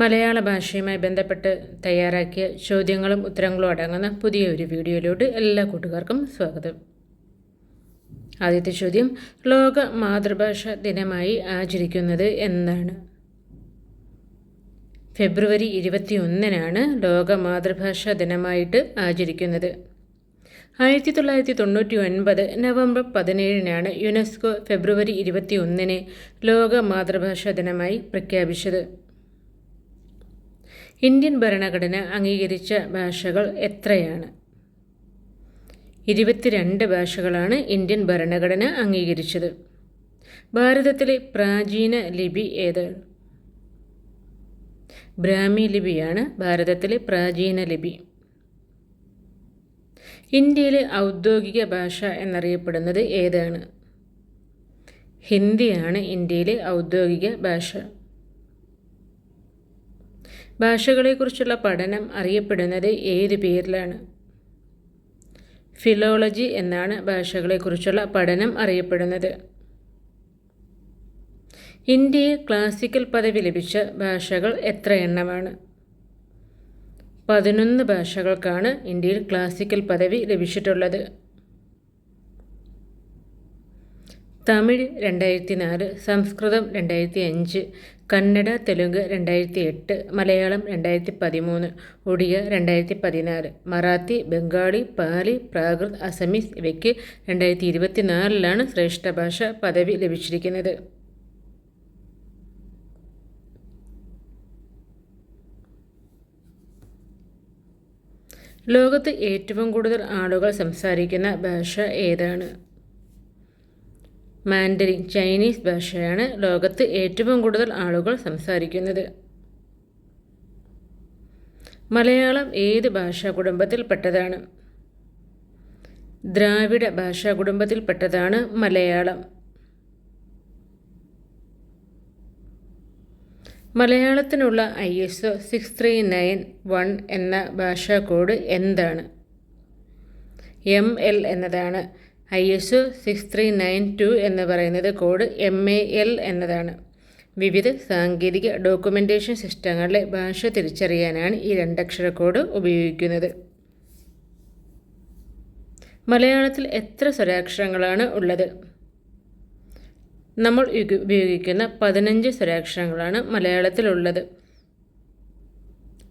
മലയാള ഭാഷയുമായി ബന്ധപ്പെട്ട് തയ്യാറാക്കിയ ചോദ്യങ്ങളും ഉത്തരങ്ങളും അടങ്ങുന്ന പുതിയ ഒരു വീഡിയോയിലോട്ട് എല്ലാ കൂട്ടുകാർക്കും സ്വാഗതം. ആദ്യത്തെ ചോദ്യം ലോക മാതൃഭാഷ ദിനമായി ആചരിക്കുന്നത് എന്നാണ്. ഫെബ്രുവരി ഇരുപത്തി ഒന്നിനാണ് ലോക മാതൃഭാഷ ദിനമായിട്ട് ആചരിക്കുന്നത്. ആയിരത്തി തൊള്ളായിരത്തി തൊണ്ണൂറ്റി ഒൻപത് നവംബർ പതിനേഴിനാണ് യുനെസ്കോ ഫെബ്രുവരി ഇരുപത്തി ഒന്നിന് ലോക മാതൃഭാഷാ ദിനമായി പ്രഖ്യാപിച്ചത്. ഇന്ത്യൻ ഭരണഘടന അംഗീകരിച്ച ഭാഷകൾ എത്രയാണ്? ഇരുപത്തിരണ്ട് ഭാഷകളാണ് ഇന്ത്യൻ ഭരണഘടന അംഗീകരിച്ചത്. ഭാരതത്തിലെ പ്രാചീന ലിപി ഏത്? ബ്രാഹ്മി ലിപിയാണ് ഭാരതത്തിലെ പ്രാചീന ലിപി. ഇന്ത്യയിലെ ഔദ്യോഗിക ഭാഷ എന്നറിയപ്പെടുന്നത് ഏതാണ്? ഹിന്ദിയാണ് ഇന്ത്യയിലെ ഔദ്യോഗിക ഭാഷ. ഭാഷകളെക്കുറിച്ചുള്ള പഠനം അറിയപ്പെടുന്നത് ഏത് പേരിലാണ്? ഫിലോളജി എന്നാണ് ഭാഷകളെക്കുറിച്ചുള്ള പഠനം അറിയപ്പെടുന്നത്. ഇന്ത്യയിൽ ക്ലാസിക്കൽ പദവി ലഭിച്ച ഭാഷകൾ എത്ര എണ്ണമാണ്? പതിനൊന്ന് ഭാഷകൾക്കാണ് ഇന്ത്യയിൽ ക്ലാസിക്കൽ പദവി ലഭിച്ചിട്ടുള്ളത്. തമിഴ് രണ്ടായിരത്തി നാല് സംസ്കൃതം രണ്ടായിരത്തി അഞ്ച് കന്നഡ തെലുങ്ക് രണ്ടായിരത്തി എട്ട് മലയാളം രണ്ടായിരത്തി പതിമൂന്ന് ഒഡിയ രണ്ടായിരത്തി പതിനാല് മറാത്തി ബംഗാളി പാലി പ്രാകൃത് അസമീസ് ഇവയ്ക്ക് രണ്ടായിരത്തി ഇരുപത്തി നാലിലാണ് ശ്രേഷ്ഠ ഭാഷ പദവി ലഭിച്ചിരിക്കുന്നത്. ലോകത്ത് ഏറ്റവും കൂടുതൽ ആളുകൾ സംസാരിക്കുന്ന ഭാഷ ഏതാണ്? മാൻഡറിൻ ചൈനീസ് ഭാഷയാണ് ലോകത്ത് ഏറ്റവും കൂടുതൽ ആളുകൾ സംസാരിക്കുന്നത്. മലയാളം ഏത് ഭാഷാ കുടുംബത്തിൽപ്പെട്ടതാണ് ദ്രാവിഡ ഭാഷാ കുടുംബത്തിൽപ്പെട്ടതാണ് Malayalam. മലയാളത്തിനുള്ള I S O six three nine one എന്ന ഭാഷാ കോഡ് എന്താണ്? എം എൽ എന്നതാണ്. I S six three nine two എന്ന് പറയുന്നത് കോഡ് എം എ എൽ എന്നതാണ്. വിവിധ സാങ്കേതിക ഡോക്യുമെന്റേഷൻ സിസ്റ്റങ്ങളിലെ ഭാഷ തിരിച്ചറിയാനാണ് ഈ രണ്ടക്ഷര കോഡ് ഉപയോഗിക്കുന്നത്. മലയാളത്തിൽ എത്ര സ്വരാക്ഷരങ്ങളാണ് ഉള്ളത്? നമ്മൾ ഉപയോഗിക്കുന്ന പതിനഞ്ച് സ്വരാക്ഷരങ്ങളാണ് മലയാളത്തിലുള്ളത്.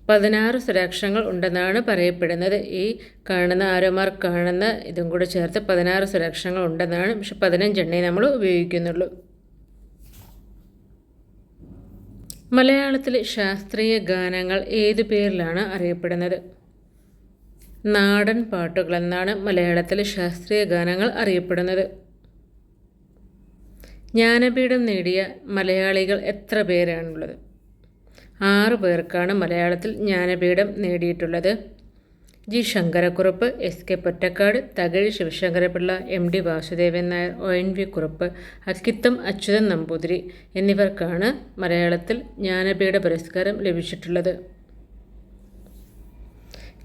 പതിനാറ് സ്വരാക്ഷരങ്ങൾ ഉണ്ടെന്നാണ് പറയപ്പെടുന്നത്. ഈ കാണുന്ന ആരോമാർ കാണുന്ന ഇതും കൂടെ ചേർത്ത് പതിനാറ് സ്വരാക്ഷരങ്ങൾ ഉണ്ടെന്നാണ് പക്ഷെ പതിനഞ്ചെണ്ണേ നമ്മൾ ഉപയോഗിക്കുന്നുള്ളൂ. മലയാളത്തിലെ ശാസ്ത്രീയ ഗാനങ്ങൾ ഏതു പേരിലാണ് അറിയപ്പെടുന്നത്? നാടൻ പാട്ടുകൾ എന്നാണ് മലയാളത്തിലെ ശാസ്ത്രീയ ഗാനങ്ങൾ അറിയപ്പെടുന്നത്. ജ്ഞാനപീഠം നേടിയ മലയാളികൾ എത്ര പേരാണുള്ളത്? ആറ് പേർക്കാണ് മലയാളത്തിൽ ജ്ഞാനപീഠം നേടിയിട്ടുള്ളത്. G. Sankarakurup S. K. Pottekkatt Thakazhi Sivasankarapillai M. D. Vasudevan Nair O. N. V. Kurup Akkitham Achuthan Namboothiri എന്നിവർക്കാണ് മലയാളത്തിൽ ജ്ഞാനപീഠ പുരസ്കാരം ലഭിച്ചിട്ടുള്ളത്.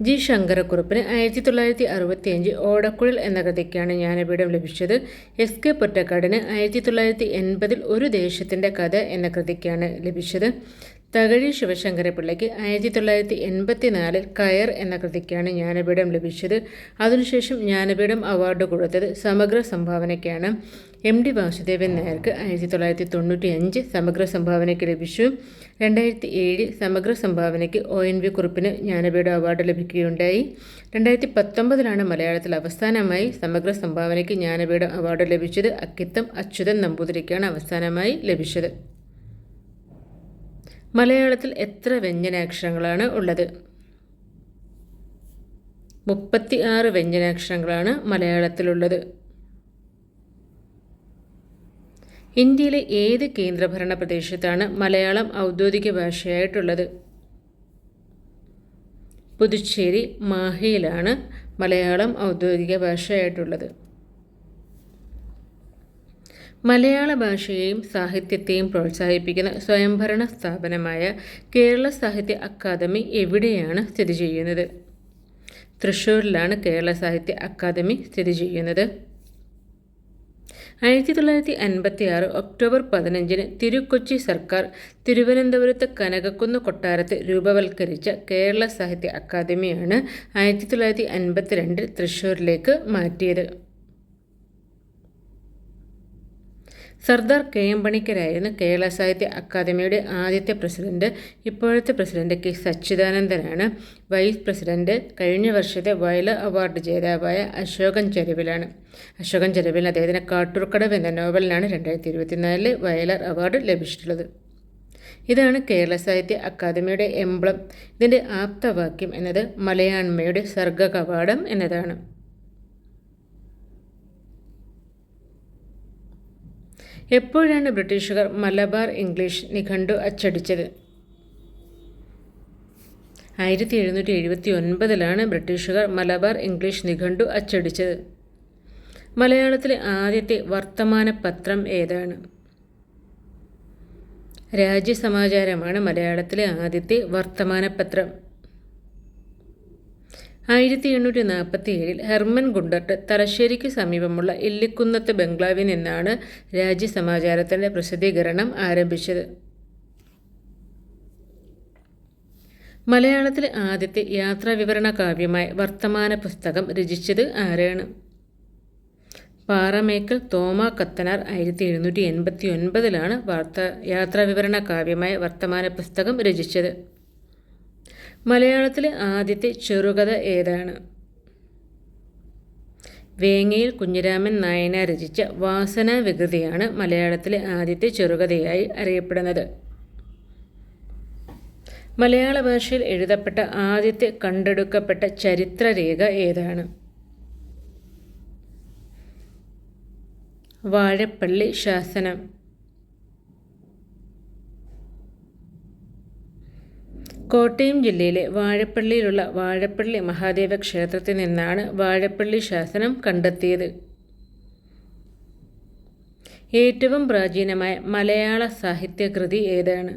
ജി. ശങ്കരക്കുറുപ്പിന് ആയിരത്തി തൊള്ളായിരത്തി അറുപത്തിയഞ്ച് ഓടക്കുഴൽ എന്ന കഥയ്ക്കാണ് ജ്ഞാനപീഠം ലഭിച്ചത്. എസ്. കെ. പൊറ്റക്കാടിന് ആയിരത്തി തൊള്ളായിരത്തി എൺപതിൽ ഒരു ദേശത്തിന്റെ കഥ എന്ന കൃതിക്കാണ് ലഭിച്ചത്. തകഴി ശിവശങ്കരപിള്ളയ്ക്ക് ആയിരത്തി തൊള്ളായിരത്തി എൺപത്തി നാലിൽ കയർ എന്ന കൃതിക്കാണ് ജ്ഞാനപീഠം ലഭിച്ചത്. അതിനുശേഷം ജ്ഞാനപീഠം അവാർഡ് കൊടുത്തത് സമഗ്ര സംഭാവനയ്ക്കാണ്. എം ഡി വാസുദേവൻ നായർക്ക് ആയിരത്തി തൊള്ളായിരത്തി തൊണ്ണൂറ്റി അഞ്ച് സമഗ്ര സംഭാവനയ്ക്ക് ലഭിച്ചു. രണ്ടായിരത്തി ഏഴിൽ സമഗ്ര സംഭാവനയ്ക്ക് ഒ എൻ വി കുറിപ്പിന് ജ്ഞാനപീഠ അവാർഡ് ലഭിക്കുകയുണ്ടായി. രണ്ടായിരത്തി പത്തൊമ്പതിലാണ് മലയാളത്തിൽ അവസാനമായി സമഗ്ര സംഭാവനയ്ക്ക് ജ്ഞാനപീഠ അവാർഡ് ലഭിച്ചത്. അക്കിത്തം അച്യുതൻ നമ്പൂതിരിക്കാണ് അവസാനമായി ലഭിച്ചത്. മലയാളത്തിൽ എത്ര വ്യഞ്ജനാക്ഷരങ്ങളാണ് ഉള്ളത്? മുപ്പത്തി ആറ് വ്യഞ്ജനാക്ഷരങ്ങളാണ് മലയാളത്തിലുള്ളത്. ഇന്ത്യയിലെ ഏത് കേന്ദ്രഭരണ പ്രദേശത്താണ് മലയാളം ഔദ്യോഗിക ഭാഷയായിട്ടുള്ളത്? പുതുച്ചേരി മാഹിയിലാണ് മലയാളം ഔദ്യോഗിക ഭാഷയായിട്ടുള്ളത്. മലയാള ഭാഷയെയും സാഹിത്യത്തെയും പ്രോത്സാഹിപ്പിക്കുന്ന സ്വയംഭരണ സ്ഥാപനമായ കേരള സാഹിത്യ അക്കാദമി എവിടെയാണ് സ്ഥിതി ചെയ്യുന്നത്? തൃശ്ശൂരിലാണ് കേരള സാഹിത്യ അക്കാദമി സ്ഥിതി ചെയ്യുന്നത്. ആയിരത്തി തൊള്ളായിരത്തി അൻപത്തി ആറ് ഒക്ടോബർ പതിനഞ്ചിന് തിരുക്കൊച്ചി സർക്കാർ തിരുവനന്തപുരത്ത് കനകക്കുന്ന് കൊട്ടാരത്ത് രൂപവൽക്കരിച്ച കേരള സാഹിത്യ അക്കാദമിയാണ് ആയിരത്തി തൊള്ളായിരത്തി അൻപത്തിരണ്ടിൽ തൃശ്ശൂരിലേക്ക് മാറ്റിയത്. സർദാർ കെ എം പണിക്കരായിരുന്നു കേരള സാഹിത്യ അക്കാദമിയുടെ ആദ്യത്തെ പ്രസിഡന്റ്. ഇപ്പോഴത്തെ പ്രസിഡന്റ് കെ സച്ചിദാനന്ദനാണ്. വൈസ് പ്രസിഡന്റ് കഴിഞ്ഞ വർഷത്തെ വയല അവാർഡ് ജേതാവായ അശോകൻ ചെരുവിലാണ്. അശോകൻ ചെരുവിൽ അദ്ദേഹത്തിന് കാട്ടൂർക്കടവ് എന്ന നോവലിനാണ് രണ്ടായിരത്തി ഇരുപത്തിനാലിൽ വയലാർ അവാർഡ് ലഭിച്ചിട്ടുള്ളത്. ഇതാണ് കേരള സാഹിത്യ അക്കാദമിയുടെ എംബ്ലം. ഇതിന്റെ ആപ്തവാക്യം എന്നത് മലയാണ്മയുടെ സർഗകവാടം എന്നതാണ്. എപ്പോഴാണ് ബ്രിട്ടീഷുകാർ മലബാർ ഇംഗ്ലീഷ് നിഘണ്ടു അച്ചടിച്ചത്? ആയിരത്തി എഴുന്നൂറ്റി എഴുപത്തി ഒൻപതിലാണ് ബ്രിട്ടീഷുകാർ മലബാർ ഇംഗ്ലീഷ് നിഘണ്ടു അച്ചടിച്ചത്. മലയാളത്തിലെ ആദ്യത്തെ വർത്തമാന പത്രം ഏതാണ്? രാജ്യസമാചാരമാണ് മലയാളത്തിലെ ആദ്യത്തെ വർത്തമാന പത്രം ആയിരത്തി എണ്ണൂറ്റി നാൽപ്പത്തി ഏഴിൽ ഹെർമൻ ഗുണ്ടർട്ട് തലശ്ശേരിക്ക് സമീപമുള്ള ഇല്ലിക്കുന്നത്ത് ബംഗ്ലാവിൽ നിന്നാണ് രാജ്യസമാചാരത്തിന്റെ പ്രസിദ്ധീകരണം ആരംഭിച്ചത്. മലയാളത്തിലെ ആദ്യത്തെ യാത്രാവിവരണ കാവ്യമായ വർത്തമാന പുസ്തകം രചിച്ചത് ആരാണ്? പാറമേക്കൽ തോമ കത്തനാർ ആയിരത്തി എഴുന്നൂറ്റി എൺപത്തി ഒൻപതിലാണ് വാർത്ത യാത്രാവിവരണ കാവ്യമായ വർത്തമാന പുസ്തകം രചിച്ചത്. മലയാളത്തിലെ ആദ്യത്തെ ചെറുകഥ ഏതാണ്? വേങ്ങയിൽ കുഞ്ഞിരാമൻ നായന രചിച്ച വാസന വികൃതിയാണ് മലയാളത്തിലെ ആദ്യത്തെ ചെറുകഥയായി അറിയപ്പെടുന്നത്. മലയാള ഭാഷയിൽ എഴുതപ്പെട്ട ആദ്യത്തെ കണ്ടെടുക്കപ്പെട്ട ചരിത്രരേഖ ഏതാണ്? വാഴപ്പള്ളി ശാസനം. കോട്ടയം ജില്ലയിലെ വാഴപ്പള്ളിയിലുള്ള വാഴപ്പള്ളി മഹാദേവ ക്ഷേത്രത്തിൽ നിന്നാണ് വാഴപ്പള്ളി ശാസനം കണ്ടെത്തിയത്. ഏറ്റവും പ്രാചീനമായ മലയാള സാഹിത്യകൃതി ഏതാണ്?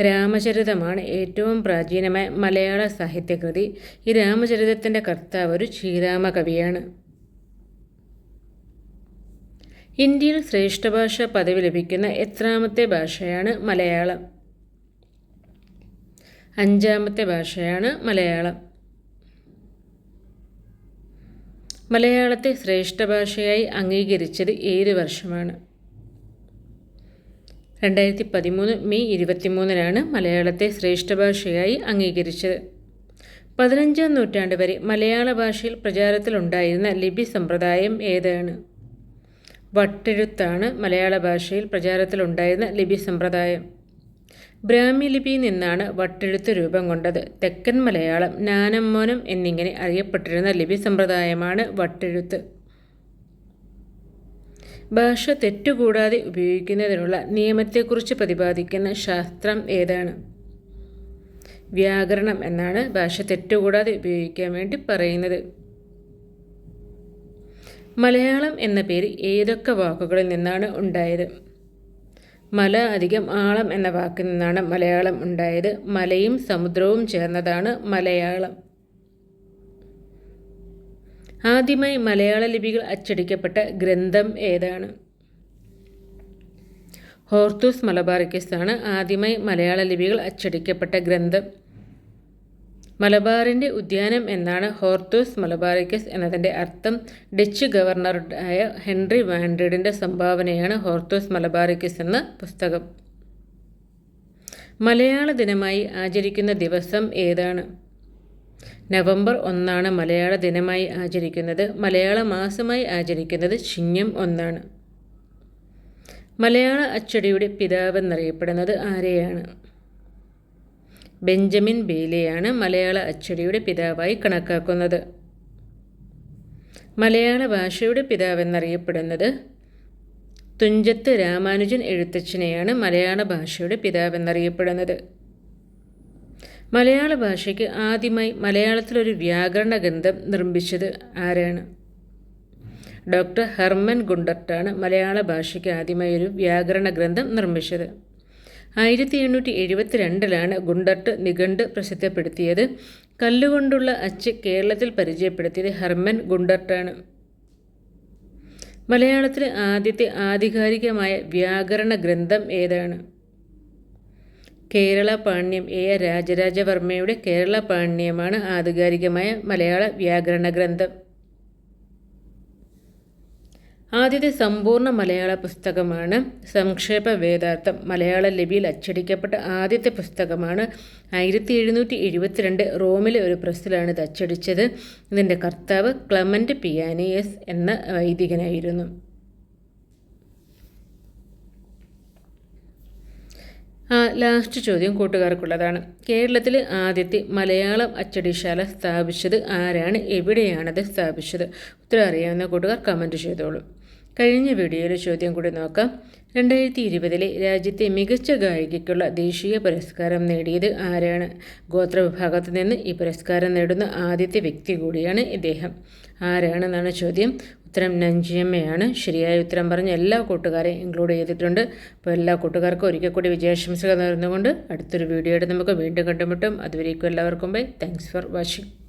രാമചരിതമാണ് ഏറ്റവും പ്രാചീനമായ മലയാള സാഹിത്യകൃതി ഈ രാമചരിതത്തിന്റെ കർത്താവ് ഒരു ശ്രീരാമ കവിയാണ്. ഇന്ത്യയിൽ ശ്രേഷ്ഠഭാഷ പദവി ലഭിക്കുന്ന എത്രാമത്തെ ഭാഷയാണ് മലയാളം. അഞ്ചാമത്തെ ഭാഷയാണ് മലയാളം. മലയാളത്തെ ശ്രേഷ്ഠ ഭാഷയായി അംഗീകരിച്ചത് ഏഴ് വർഷമാണ്. രണ്ടായിരത്തി പതിമൂന്ന് മെയ് ഇരുപത്തിമൂന്നിനാണ് മലയാളത്തെ ശ്രേഷ്ഠ ഭാഷയായി അംഗീകരിച്ചത്. പതിനഞ്ചാം നൂറ്റാണ്ട് വരെ മലയാള ഭാഷയിൽ പ്രചാരത്തിലുണ്ടായിരുന്ന ലിപി സമ്പ്രദായം ഏതാണ്? വട്ടെഴുത്താണ് മലയാള ഭാഷയിൽ പ്രചാരത്തിലുണ്ടായിരുന്ന ലിപി സമ്പ്രദായം. ബ്രാഹ്മി ലിപിയിൽ നിന്നാണ് വട്ടെഴുത്ത് രൂപം കൊണ്ടത്. തെക്കൻ മലയാളം നാനമ്മോനം എന്നിങ്ങനെ അറിയപ്പെട്ടിരുന്ന ലിപി സമ്പ്രദായമാണ് വട്ടെഴുത്ത്. ഭാഷ തെറ്റുകൂടാതെ ഉപയോഗിക്കുന്നതിനുള്ള നിയമത്തെക്കുറിച്ച് പ്രതിപാദിക്കുന്ന ശാസ്ത്രം ഏതാണ്? വ്യാകരണം എന്നാണ് ഭാഷ തെറ്റുകൂടാതെ ഉപയോഗിക്കാൻ വേണ്ടി പറയുന്നത്. മലയാളം എന്ന പേര് ഏതൊക്കെ വാക്കുകളിൽ നിന്നാണ് ഉണ്ടായത്? മല അധികം ആളം എന്ന വാക്കിൽ നിന്നാണ് മലയാളം ഉണ്ടായത്. മലയും സമുദ്രവും ചേർന്നതാണ് മലയാളം. ആദ്യമായി മലയാള ലിപികൾ അച്ചടിക്കപ്പെട്ട ഗ്രന്ഥം ഏതാണ്? ഹോർത്തൂസ് മലബാറിക്കസ് ആണ് ആദ്യമായി മലയാള ലിപികൾ അച്ചടിക്കപ്പെട്ട ഗ്രന്ഥം. മലബാറിന്റെ ഉദ്യാനം എന്നാണ് ഹോർത്തൂസ് മലബാറിക്കസ് എന്നതിന്റെ അർത്ഥം. ഡച്ച് ഗവർണറായ ഹെൻറി വാൻഡ്രിഡിന്റെ സംഭാവനയാണ് ഹോർത്തൂസ് മലബാറിക്കസ് എന്ന പുസ്തകം. മലയാള ദിനമായി ആചരിക്കുന്ന ദിവസം ഏതാണ്? നവംബർ ഒന്നാണ് മലയാള ദിനമായി ആചരിക്കുന്നത്. മലയാള മാസമായി ആചരിക്കുന്നത് ചിങ്ങം ഒന്നാണ്. മലയാള അച്ചടിയുടെ പിതാവെന്നറിയപ്പെടുന്നത് ആരെയാണ്? ബെഞ്ചമിൻ ബെയ്ലിയാണ് മലയാള അച്ചടിയുടെ പിതാവായി കണക്കാക്കുന്നത്. മലയാള ഭാഷയുടെ പിതാവെന്നറിയപ്പെടുന്നത് തുഞ്ചത്ത് രാമാനുജൻ എഴുത്തച്ഛനെയാണ് മലയാള ഭാഷയുടെ പിതാവെന്നറിയപ്പെടുന്നത്. മലയാള ഭാഷയ്ക്ക് ആദ്യമായി മലയാളത്തിലൊരു വ്യാകരണ ഗ്രന്ഥം നിർമ്മിച്ചത് ആരാണ്? ഡോക്ടർ ഹെർമൻ ഗുണ്ടർട്ടാണ് മലയാള ഭാഷയ്ക്ക് ആദ്യമായി ഒരു വ്യാകരണ ഗ്രന്ഥം നിർമ്മിച്ചത്. ആയിരത്തി എണ്ണൂറ്റി എഴുപത്തി രണ്ടിലാണ് ഗുണ്ടർട്ട് നിഘണ്ട് പ്രസിദ്ധപ്പെടുത്തിയത്. കല്ലുകൊണ്ടുള്ള അച്ച് കേരളത്തിൽ പരിചയപ്പെടുത്തിയത് ഹെർമൻ ഗുണ്ടർട്ടാണ്. മലയാളത്തിലെ ആദ്യത്തെ ആധികാരികമായ വ്യാകരണ ഗ്രന്ഥം ഏതാണ്? കേരള പാണ്യം എ രാജരാജവർമ്മയുടെ കേരള പാണ്യമാണ് ആധികാരികമായ മലയാള വ്യാകരണ ഗ്രന്ഥം. ആദ്യത്തെ സമ്പൂർണ മലയാള പുസ്തകമാണ് സംക്ഷേപ വേദാർത്ഥം. മലയാള ലിപിയിൽ അച്ചടിക്കപ്പെട്ട ആദ്യത്തെ പുസ്തകമാണ് ആയിരത്തി എഴുന്നൂറ്റി എഴുപത്തിരണ്ട് റോമിലെ ഒരു പ്രസ്സിലാണ് ഇത് അച്ചടിച്ചത്. ഇതിന്റെ കർത്താവ് ക്ലമന്റ് പിയാനിയസ് എന്ന വൈദികനായിരുന്നു. ലാസ്റ്റ് ചോദ്യം കൂട്ടുകാർക്കുള്ളതാണ്. കേരളത്തിൽ ആദ്യത്തെ മലയാളം അച്ചടിശാല സ്ഥാപിച്ചത് ആരാണ്? എവിടെയാണത് സ്ഥാപിച്ചത്? ഉത്തരം അറിയാവുന്ന കൂട്ടുകാർ കമന്റ് ചെയ്തോളൂ. കഴിഞ്ഞ വീഡിയോയിലെ ചോദ്യം കൂടി നോക്കാം. രണ്ടായിരത്തി ഇരുപതിലെ രാജ്യത്തെ മികച്ച ഗായികയ്ക്കുള്ള ദേശീയ പുരസ്കാരം നേടിയത് ആരാണ്? ഗോത്രവിഭാഗത്തു നിന്ന് ഈ പുരസ്കാരം നേടുന്ന ആദ്യത്തെ വ്യക്തി കൂടിയാണ് ഇദ്ദേഹം. ആരാണെന്നാണ് ചോദ്യം? ഉത്തരം നഞ്ചിയമ്മയാണ്. ശരിയായ ഉത്തരം പറഞ്ഞ എല്ലാ കൂട്ടുകാരെയും ഇൻക്ലൂഡ് ചെയ്തിട്ടുണ്ട്. അപ്പോൾ എല്ലാ കൂട്ടുകാർക്കും ഒരിക്കൽ കൂടി വിജയാശംസകൾ നേർന്നുകൊണ്ട് അടുത്തൊരു വീഡിയോ ആയിട്ട് നമുക്ക് വീണ്ടും കണ്ടുമുട്ടും. അതുവരേക്കും എല്ലാവർക്കും ബൈ താങ്ക്സ് ഫോർ വാച്ചിങ്